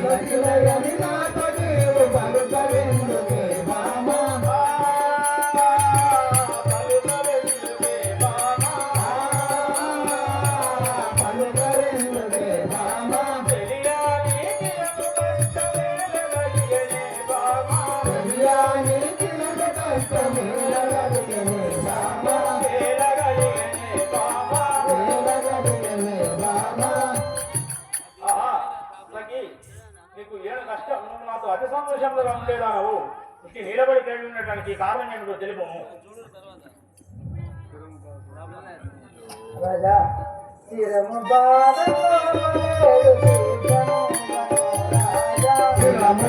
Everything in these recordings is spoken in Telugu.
I'm అతి సంతోషంగా ఉండేదా నువ్వు ఇంటి నిలబడి కలిగి ఉండటానికి కారణం ఏంటో తెలుపము రాజా శిరము బాధకోరలేడు శిరము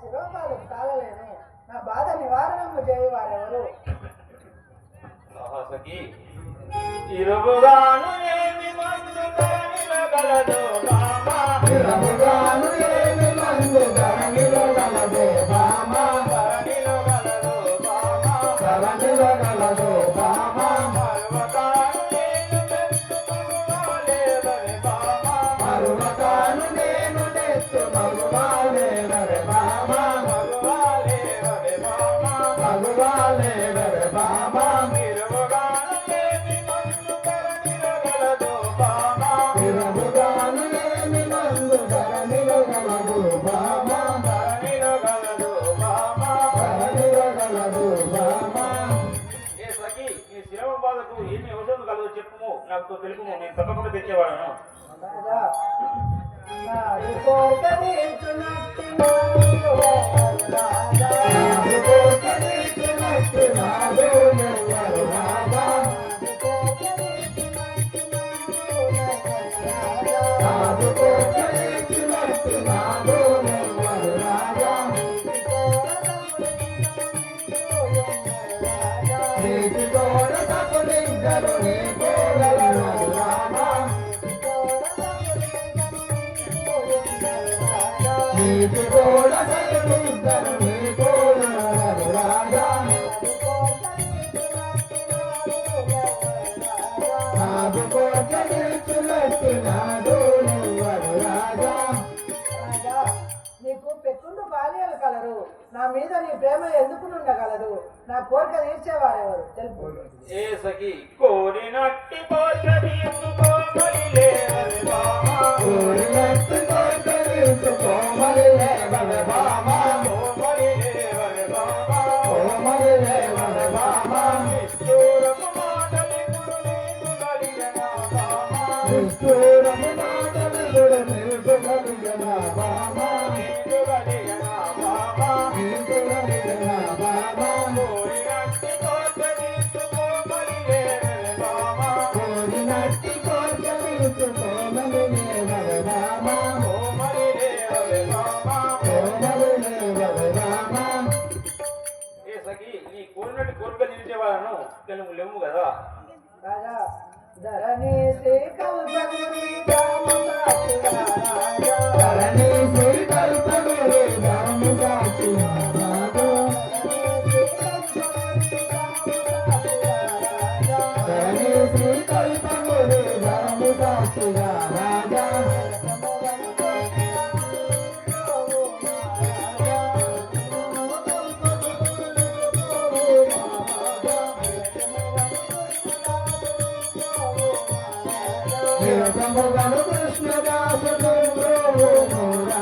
శిరోగాలు తాళలేను నా బాధ నివారణము చేయవారెవరు? సహసకి ఇరుగుగాను ఏమి మందు బామా. ఏమి గలదే బామా. ధరణిలో గలదు బామా. గలదే నాకు తెలుపు నేను తప్పకుండా తెచ్చేవాడను. నా మీద నీ ప్రేమ ఎందుకు ఉండగలదు నా కోరిక తీర్చేవారెవరు? తెలుపు. ఏ సఖి కోరినట్టి కోరిక నీ కోరినట్టు కోరిక నిలిచేవాళ్ళను తెలుగు లేవు కదా? రాజా ధరణి శ్రీకల్పగురి రామదాసుగా రాజా రాఘవను నా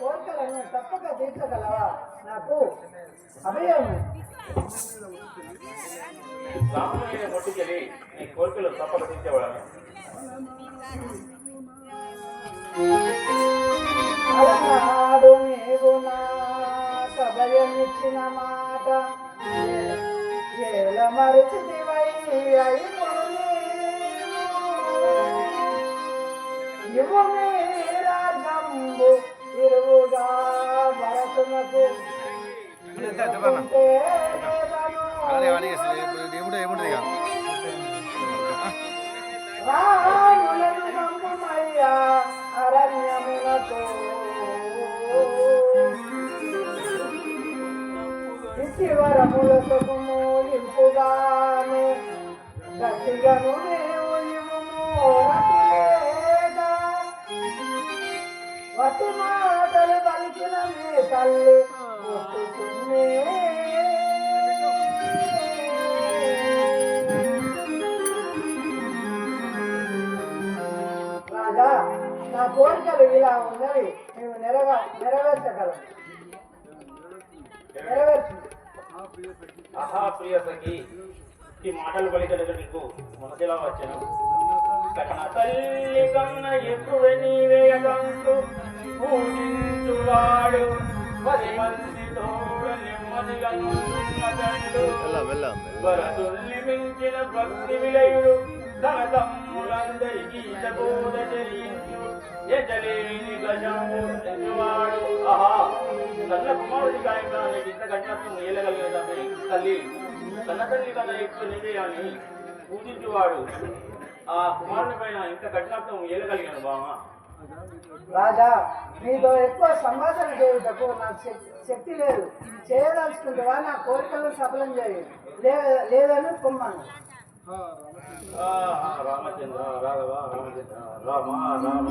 కోరికలను తప్పక తీర్చగలవా నాకు అభయం రాముడు కోరికలు తప్పక తీర్చేవాడు అలనాడు నీవు నా సభయం ఇచ్చిన మాట ఏల మరిచిదివై అయిన ఇవు మీ రాజంబు ఇరువుగా భరతునకు ఇక రాములను నమ్ముమయ్యా అరణ్యములతో ఇచ్చివరములతో మూలింపుగానే గట్టిగను తల్లి. రాజా నా కోరికలు ఇలా ఉన్నవి మేము నెరవే నెరవేర్చగలం నెరవేర్చు. ఆహా ప్రియ సఖి ఈ మాటలు పలికలేదు నీకు మనసులా వచ్చాను. కన్న తల్లి కన్న ఎక్కువ నీవేయకంటూ పూజించువాడు పది మించిన భక్తి విలయుడు తన తమ్ములందరికీ బోధ చెల్లించు ఎజలేని ఆహా కుమారుడి కార్యక్రమానికి ఇంత కఠినత్వం ఏలగలిగిన తల్లి కన్న తల్లి కన్నా ఎక్కువ నిజయాన్ని అని ఆ కుమారుని పైన ఇంత కఠినత్వం ఏలగలిగాను బామా రాజా నీతో ఎక్కువ సంభాషణ చేయుటకు నాకు శక్తి లేదు. చేయదలుచుకుంటేవా నా కోరికలను సఫలం చేయ. లేదని కుమ్మను. రామచంద్ర రాఘవ రామచంద్ర రామ రామ.